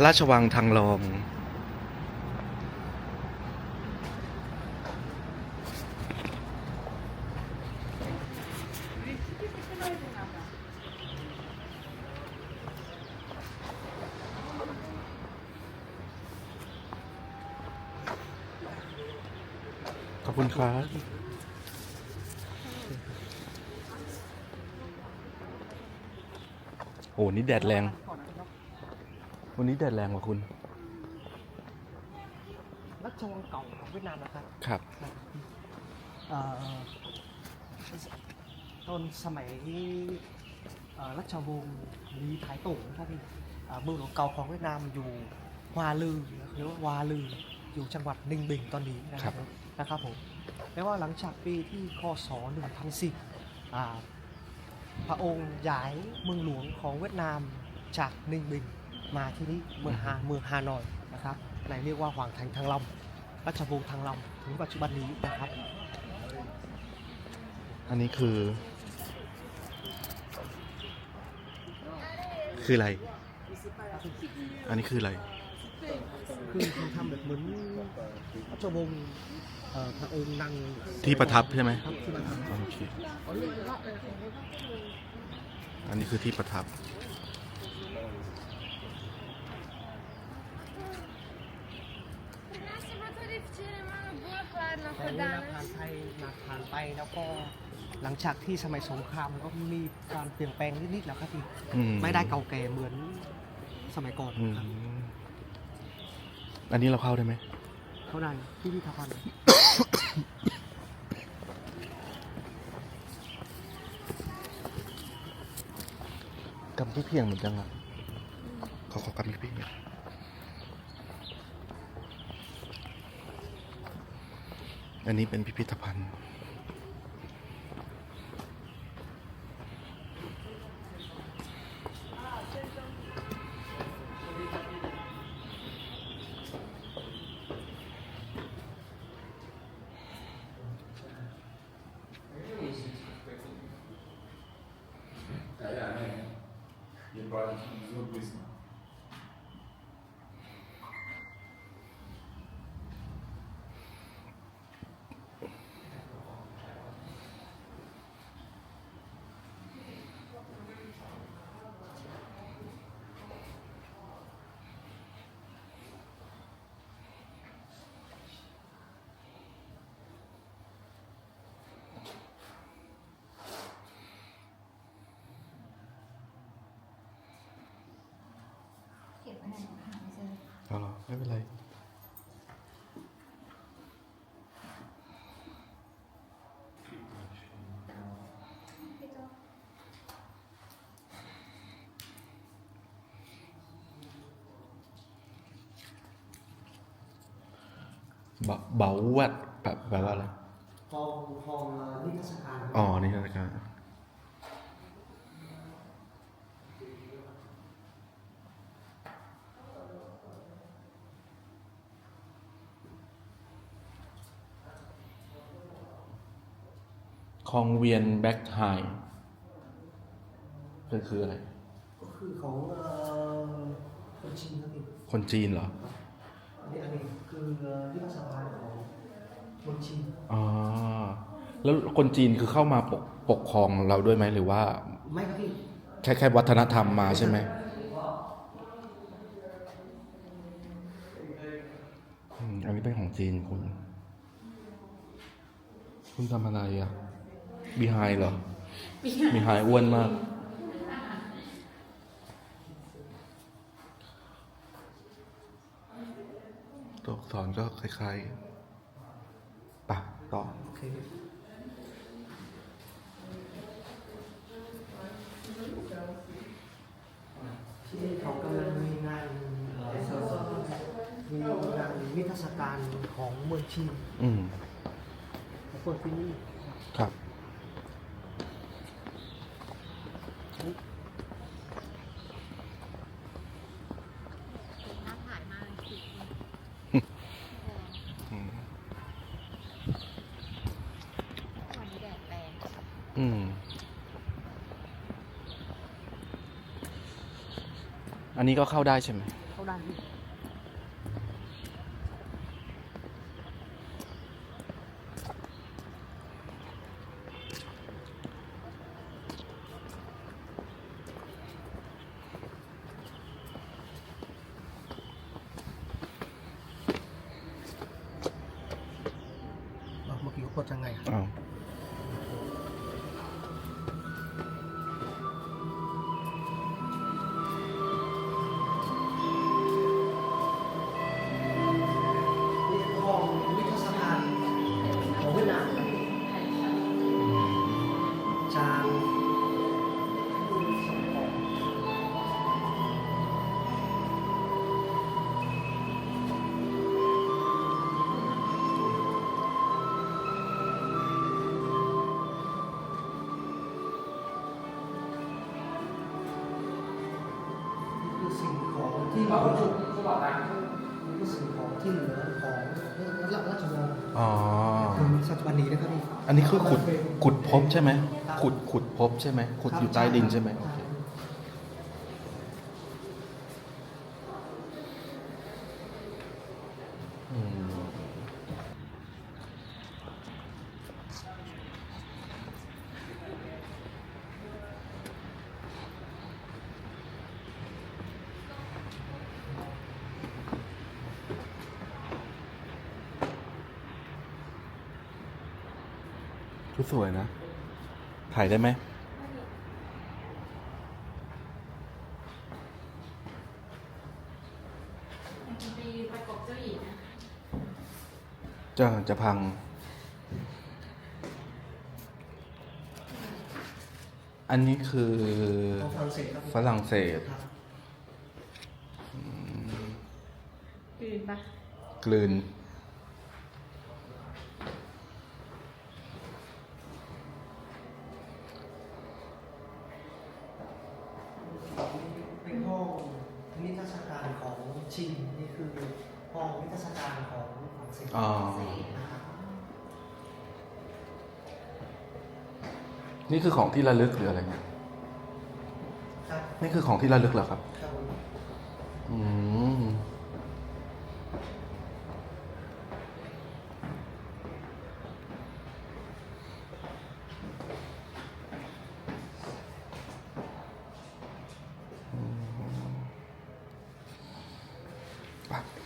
ระราชวังทางรอง ขอบคุณครับโอ้นี่แดดแรง วันนี้แดดแรงกว่าคุณ รัชวังเก่าของเวียดนามนะครับครับเอ่อต้นสมัยเอ่อรัชวงศ์ลีไถโตงนะครับพี่เอ่อเมืองหลวงเก่าของเวียดนามอยู่วาลือหรือว่าวาลืออยู่จังหวัดนิ่งบิงตอนนี้นะคครัรับบนะครับผมแต่ว่าหลังจากปีที่คศ1010อ่าพระองค์ย้ายเมืองหลวงของเวียดนามจากนิ่งบิง มาที่นี่เมืองฮาเมืองฮานอยนะครับในเรียกว่าหวางแทงทางลำราชวงศ์ทางลำถึงปัจจุบันนี้นะครับ อันนี้คือ คืออะไร อันนี้คืออะไร คือเขาทำแบบเหมือนราชวงศ์เอ่อพระองค์นั่งที่ประทับใช่ไหมครับที่ประทับโอเคอันนี้คือที่ประทับ อนนี้นะผ่านไปนะผ่านไปแล้วก็หลังจากที่สมัยสงครามมันก็มีการเปลี่ยนแปลงนิดๆแล้วครับพี่อืมไม่ได้เก่าแก่เหมือนสมัยก่อนอืมครับอันนี้เราเข้าได้ไหมเข้าได้ที่พิพิธภัณฑ์กำที่เพียงเหมือนกันอะขอขอกำที่เพียงหน่อย อันนี้เป็นพิพิธภัณฑ์ Ja, ja, nee. Je praat zo blisko. เก็บไว้ไหนหาไม่เจอ เอาเหรอ ไม่เป็นไรพี่โจเบาเบาวัดแปลแปลว่าอะไรคลองคลองนิทรรศการ อ๋อ นี่ราชการ คลองเวียนแบ็คไฮเป็นคืออะไร ก็คือของเอ่อคนจีนครับพี่คนจีนเหรอ อันนี้อันนี้คือนิทรรศการของคนจีนอ๋อ แล้วคนจีนคือเข้ามาปกปกครองเราด้วยไหมหรือว่า ไม่ครับพี่แค่แค่วัฒนธรรมมาใช่ไหมอืมอันนี้เป็นของจีนคุณ คุณทำอะไรอะ บีไฮเหรอบีไฮอ้วนมาก ตัวอักษรก็คล้ายๆปะต่อโอเคที่นี่เขากำลังมีงานเอ่อมีงานนิทรรศการของเมืองจีนอืมของคนที่นี่ครับ น้าถ่ายมาสิ อืม วันนี้แดดแรง อืม อันนี้ก็เข้าได้ใช่ไหมเข้าได้พี่เอาเมื่อกี้เขากดยังไงอะอ้าว ของที่เหลือนี่คือสิ่งของที่เหลือของราชวงศ์อ๋อ ถึงสัตวันนี้นะครับพี่อันนี้คือขุดขุดพบใช่ไหมขุดขุดพบใช่ไหมขุดอยู่ใต้ดินใช่ไหมโอเค ชุดสวยนะ ถ่ายได้ไหมไปประกบเจ้าหญิงนะจะจะพังอันนี้คือของฝรั่งเศสครับฝรั่งเศสครับตื่นปะกลืนเป็นห้องนิทรรศ การของชินนี่คือห้องนิทรรศการของฝรั่งเศสอ๋อ นะครับนี่คือของที่ระลึกหรืออะไรเนี่ยครับนี่คือของที่ระลึกเหรอครับ ครับผม อืม Bye.